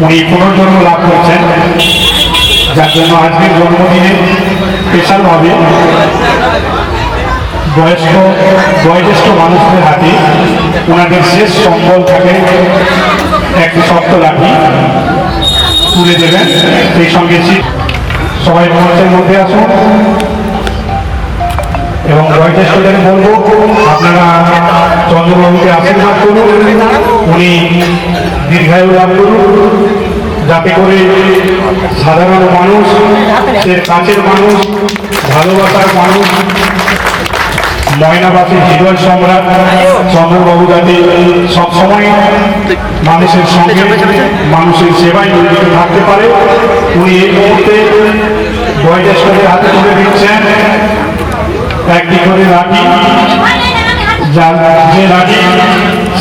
উনি পুনর্জন্ম লাভ করছেন। যার জন্য আজকের জন্মদিনে স্পেশালভাবে বয়স্ক, বয়োজ্যেষ্ঠ মানুষদের হাতে ওনাদের শেষ সম্বল থাকে একটি শক্ত লাঠি তুলে দেবেন। সেই সঙ্গে সবাই মঞ্চের মধ্যে আসুন। এবং বয়োজ্যেষ্ঠদের বলব, আপনারা চন্দ্রবাবুকে আশীর্বাদ করুন। উনি দীর্ঘায়ু লাভ করুন। যাতে করে সাধারণ মানুষ সে কাছের মানুষ, ভালোবাসার মানুষ, ময়নাবাসী হৃদয় সম্রাট, চন্দ্রবাবু যাতে সবসময় মানুষের সঙ্গে মানুষের সেবায় নিয়োজিত থাকতে পারে, উনি এই মুহূর্তে বয়োজ্যেষ্ঠদের হাতে তুলে দিচ্ছেন। একটি করে রাখি, যার যে রাখি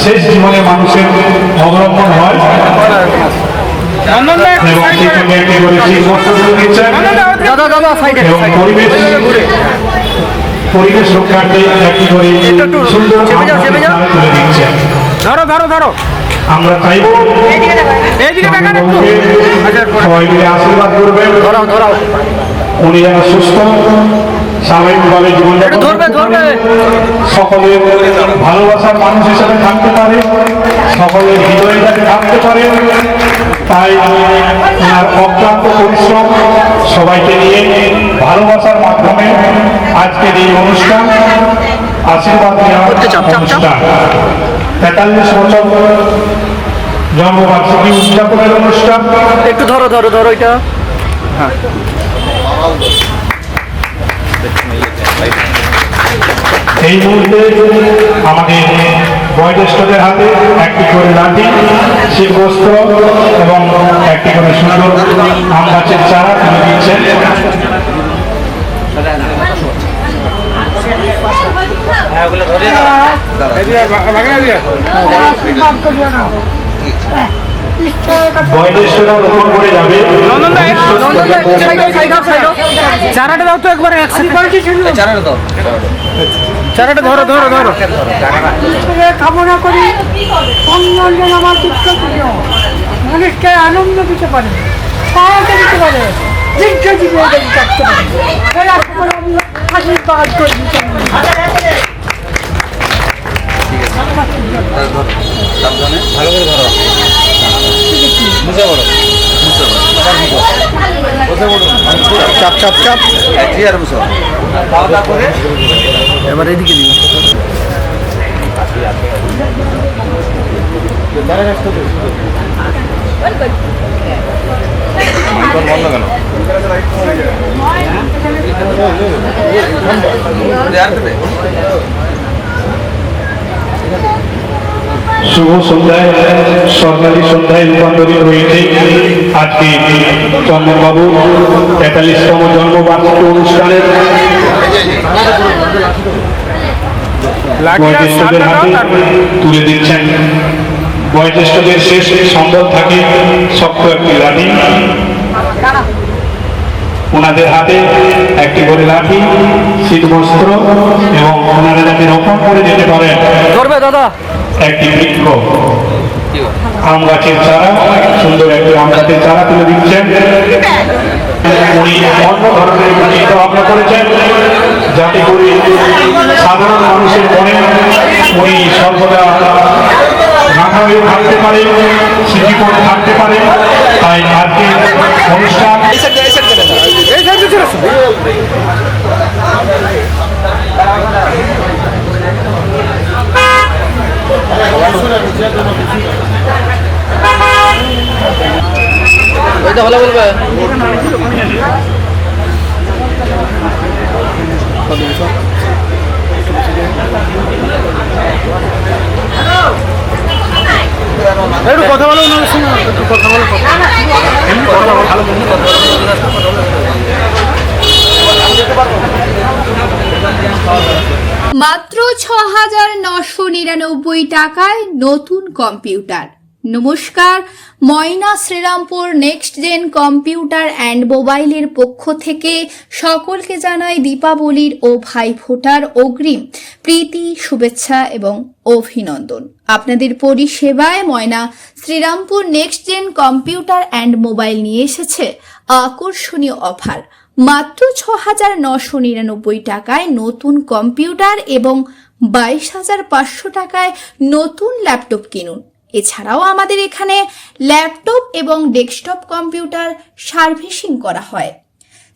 শেষ জীবনে মানুষের অবলম্বন হয় পরিবেশ পরিবেশ রক্ষার্থে একটি করে সুন্দর তুলে দিচ্ছেন ধরো ধরো ধরো। আমরা চাইব চন্দ্রবাবুকে সবাই মিলে আশীর্বাদ করবেন। উনি যেন সুস্থ স্বাভাবিকভাবে জীবনযাপন। সকলের ভালোবাসার মানুষ হিসেবে থাকতে পারে। সকলের হৃদয়ে থাকতে পারে। তাই ওনার অক্লান্ত পরিশ্রম সবাইকে নিয়ে ভালোবাসার মাধ্যমে আজকের এই অনুষ্ঠান আশীর্বাদ নেওয়ার। অনুষ্ঠান। তেতাল্লিশ বছর জন্মবার্ষিকী উদযাপনের অনুষ্ঠান। একটু ধরো ধরো ধরো এটা। এই মুহূর্তে আমাদের বয়োজ্যেষ্ঠদের হাতে একটি করে লাঠি শীতবস্ত্র এবং একটি করে সুন্দর আম গাছের চারা তুলে দিচ্ছেন। বয়োজ্যেষ্ঠরা রোপণ করে যাবে। চারাটা দাও তো একবার এক চারাটা দাও। চারাটা ধরো ধরো ধরো। কামনা করি অন্যজন আমার প্রিয় মানুষকে আনন্দ দিতে পারে সহায়তা দিতে পারে দীর্ঘ জীবনে থাকতে পারে। এরা সকল আমি আশীর্বাদ করি। ভালো করে ধরো বুঝে বলো চাপ চাপ চাপ। এবার এদিকে দিন। বন্ধ কেন আর দেবে? শুভ সন্ধ্যায় সরকারি সন্ধ্যায় রূপান্তরিত হয়েছে। আজকে চন্দ্রবাবু তেতাল্লিশতম জন্মবার্ষিক অনুষ্ঠানের বয়োজ্যেষ্ঠদের হাতে তুলে দিচ্ছেন। বয়োজ্যেষ্ঠদের শেষ সম্বল থাকে শক্ত একটি লাঠি। ওনাদের হাতে একটি করে লাঠি শীত বস্ত্র এবং ওনারা যাতে রোপণ করে যেতে পারেন। দাদা। একটি বৃক্ষ। আম গাছের চারা সুন্দর একটি আম গাছের চারা তুলে দিচ্ছেন। উনি অন্য ধরনের চিন্তা ভাবনা করেছেন যাতে করে সাধারণ মানুষের মনে উনি সর্বদা রাখা হয়ে থাকতে পারে স্মৃতি করে থাকতে পারে। তাই আজকে অনুষ্ঠান এই সাইডে চলে আসো। ওইটা ভালো বলবে একটু কথা বলো ওনাদের সঙ্গে একটু কথা বলো কথা বলো ভালো কথা মাত্র ছ হাজার নশো নিরানব্বই টাকায় নতুন কম্পিউটার। নমস্কার, Moyna Shrirampur next gen computer and মোবাইলের পক্ষ থেকে সকলকে জানাই দীপাবলির ও ভাইফোঁটার অগ্রিম প্রীতি, শুভেচ্ছা এবং অভিনন্দন। আপনাদের পরিষেবায় Moyna Shrirampur next gen computer and mobile নিয়ে এসেছে আকর্ষণীয় অফার। মাত্র ছ হাজার নশো নিরানব্বই টাকায় নতুন কম্পিউটার এবং বাইশ হাজার পাঁচশো টাকায় নতুন ল্যাপটপ কিনুন। এছাড়াও আমাদের এখানে ল্যাপটপ এবং ডেস্কটপ কম্পিউটার সার্ভিসিং করা হয়।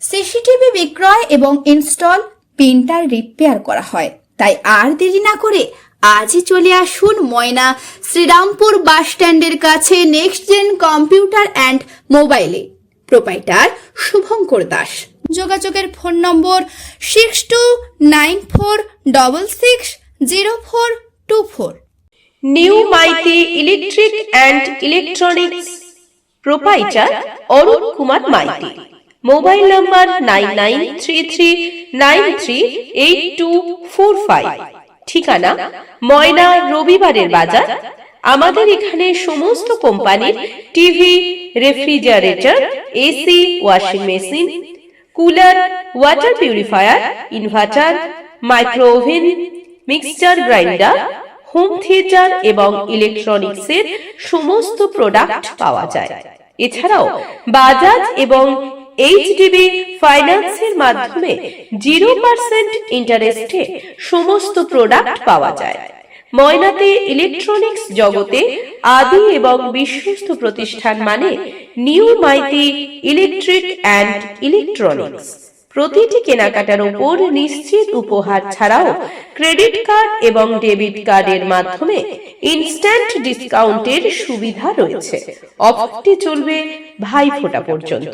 সিসিটিভি বিক্রয় এবং ইনস্টল, প্রিন্টার রিপেয়ার করা হয়। তাই আর দেরি না করে আজই চলে আসুন ময়না শ্রীরামপুর বাস স্ট্যান্ডের কাছে নেক্সট জেন কম্পিউটার অ্যান্ড মোবাইলে প্রোপাইটার শুভঙ্কর দাস। যোগাযোগের phone number six two nine four double six zero four two four new Maity electric and electronics proprietor Arup Kumar Maity. Mobile number nine nine three three nine three eight two four five. ঠিকানা ময়না রবিবারের বাজার আমাদের এখানে সমস্ত কোম্পানির TV refrigerator AC washing machine cooler water purifier inverter micro oven mixture grinder home theatre এবং ইলেকট্রনিক্সের সমস্ত প্রোডাক্ট পাওয়া যায়। এছাড়াও বাজাজ এবং এইচডিবি ফাইন্যান্সের মাধ্যমে জিরো পার্সেন্ট ইন্টারেস্টে সমস্ত প্রোডাক্ট পাওয়া যায়। ময়নাতে ইলেকট্রনিক্স জগতে আদি এবং বিশ্বস্ত প্রতিষ্ঠান মানে new Maity electric and electronics প্রতিটি কেনাকাটার উপর নিশ্চিত উপহার ছাড়াও ক্রেডিট কার্ড এবং ডেবিট কার্ডের মাধ্যমে ইনস্ট্যান্ট ডিসকাউন্টের সুবিধা রয়েছে। অফারটি চলবে ভাইফোঁটা পর্যন্ত।